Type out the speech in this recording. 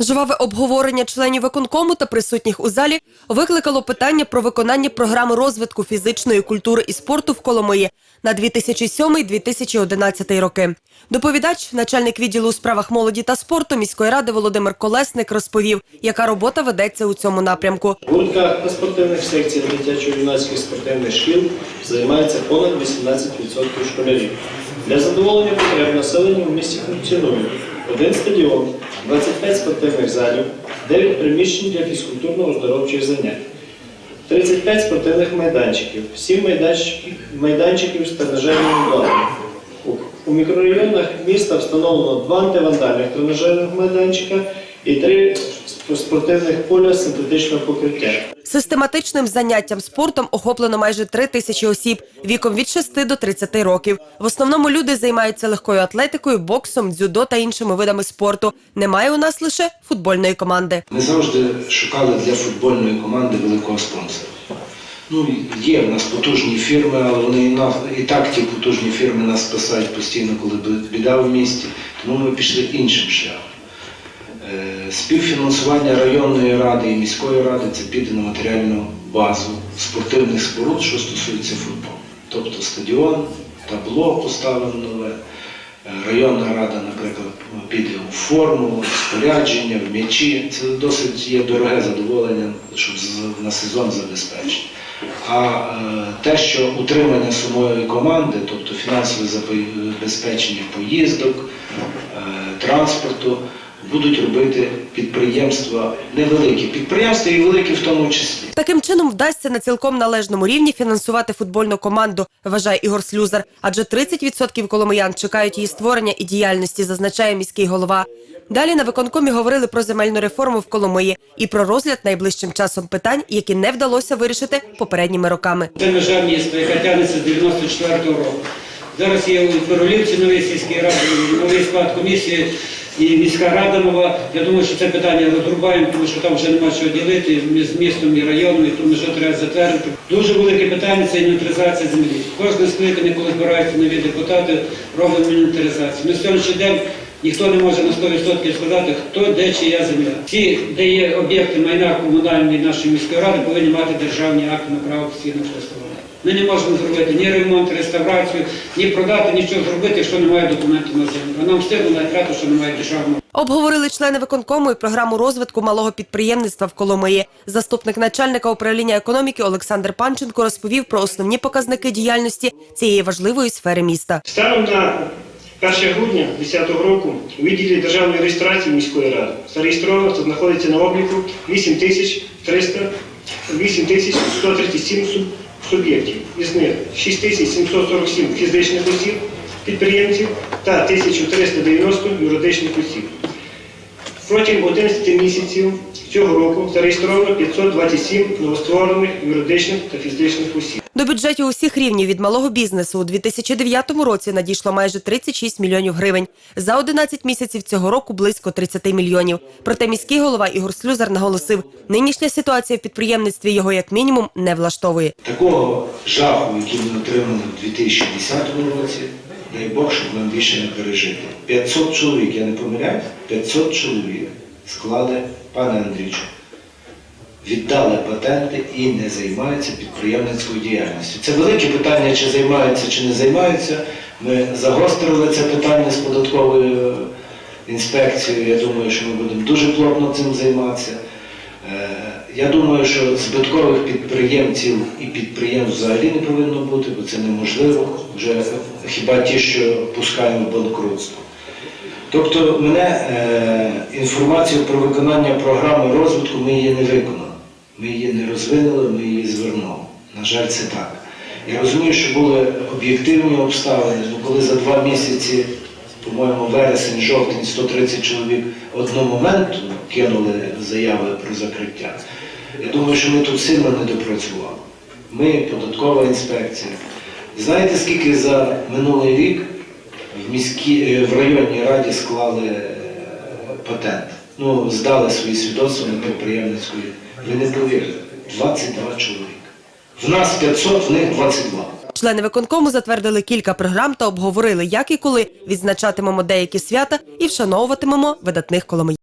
Жваве обговорення членів виконкому та присутніх у залі викликало питання про виконання програми розвитку фізичної культури і спорту в Коломиї на 2007-2011 роки. Доповідач, начальник відділу у справах молоді та спорту міської ради Володимир Колесник розповів, яка робота ведеться у цьому напрямку. Гуртках та спортивних секціях дитячо-юнацьких спортивних шкіл займається понад 18% школярів. Для задоволення потреб населення в місті функціонує один стадіон, 25 спортивних залів, 9 приміщень для фізкультурно-оздоровчих занять, 35 спортивних майданчиків, 7 майданчиків, майданчиків з тренажерними обладнанням. У- мікрорайонах міста встановлено 2 антивандальних тренажерних майданчика і три сп- спортивних поля з синтетичного покриття. Систематичним заняттям спортом охоплено майже три тисячі осіб віком від 6 до 30 років. В основному люди займаються легкою атлетикою, боксом, дзюдо та іншими видами спорту. Немає у нас лише футбольної команди. Ми завжди шукали для футбольної команди великого спонсора. Ну, є в нас потужні фірми, але вони і так ті потужні фірми нас спасають постійно, коли біда в місті. Тому ми пішли іншим шляхом. Співфінансування районної ради і міської ради це піде на матеріальну базу спортивних споруд, що стосується футболу. Тобто стадіон, табло поставимо нове. Е, Районна рада, наприклад, піде у форму, спорядження, в м'ячі. Це досить є дороге задоволення, щоб на сезон забезпечити. А е, те, що утримання самої команди, тобто фінансове забезпечення поїздок, е, транспорту, будуть робити підприємства невеликі. Підприємства і великі в тому числі. Таким чином вдасться на цілком належному рівні фінансувати футбольну команду, вважає Ігор Слюзар. Адже 30% коломиян чекають її створення і діяльності, зазначає міський голова. Далі на виконкомі говорили про земельну реформу в Коломиї і про розгляд найближчим часом питань, які не вдалося вирішити попередніми роками. Це межа міста, яка тягнеться з 94-го року. Зараз є у Королівці новий сільський рад, новий склад комісії і міська рада нова. Я думаю, що це питання розрубаємо, тому що там вже нема чого ділити між містом і районом, і тому що треба затвердити. Дуже велике питання це інвентаризація землі. Кожне скликання, коли збираються нові депутати, робимо інвентаризацію. На сьогоднішній день ніхто не може на 100% сказати, хто де чия земля. Ті, де є об'єкти майна комунальної нашої міської ради, повинні мати державні акти на право постійного користування. Ми не можемо зробити ні ремонт, реставрацію, ні продати, нічого зробити, якщо немає документів на землю. А нам стидно на що немає державного. Обговорили члени виконкому і програму розвитку малого підприємництва в Коломиї. Заступник начальника управління економіки Олександр Панченко розповів про основні показники діяльності цієї важливої сфери міста. Станом на 1 грудня 2010 року у відділі державної реєстрації міської ради зареєстровано та знаходиться на обліку 8300 8137 суб- суб'єктів. Із них 6747 фізичних осіб, підприємців та 1390 юридичних осіб. Протягом 11 місяців цього року зареєстровано 527 новостворених юридичних та фізичних осіб. До бюджетів усіх рівнів від малого бізнесу у 2009 році надійшло майже 36 мільйонів гривень. За 11 місяців цього року близько 30 мільйонів. Проте міський голова Ігор Слюзар наголосив, нинішня ситуація в підприємництві його як мінімум не влаштовує. Такого жаху, який ми отримали в 2010 році, дай Бог, щоб нам більше не пережити. 500 чоловік, я не помиляюсь, 500 чоловік склали, пане Андрійчу, віддали патенти і не займаються підприємницькою діяльністю. Це велике питання, чи займаються, чи не займаються. Ми загострили це питання з податковою інспекцією. Я думаю, що ми будемо дуже плотно цим займатися. Е, Я думаю, що збиткових підприємців і підприємств взагалі не повинно бути, бо це неможливо. Вже хіба ті, що пускаємо в банкрутство. Тобто мене е, інформацію про виконання програми розвитку ми її не виконали. Ми її не розвинули, ми її звернули. На жаль, це так. Я розумію, що були об'єктивні обставини, ну коли за два місяці, по-моєму, вересень, жовтень, 130 чоловік одномоментно кинули заяви про закриття. Я думаю, що ми тут сильно не допрацювали. Ми, податкова інспекція. Знаєте, скільки за минулий рік в міській е, в районній раді склали е, патент. Ну, здали свої свідоцтва на підприємницької. Ви не повірили. 22 чоловіка. В нас 500, в них 22. Члени виконкому затвердили кілька програм та обговорили, як і коли відзначатимемо деякі свята і вшановуватимемо видатних коломиян.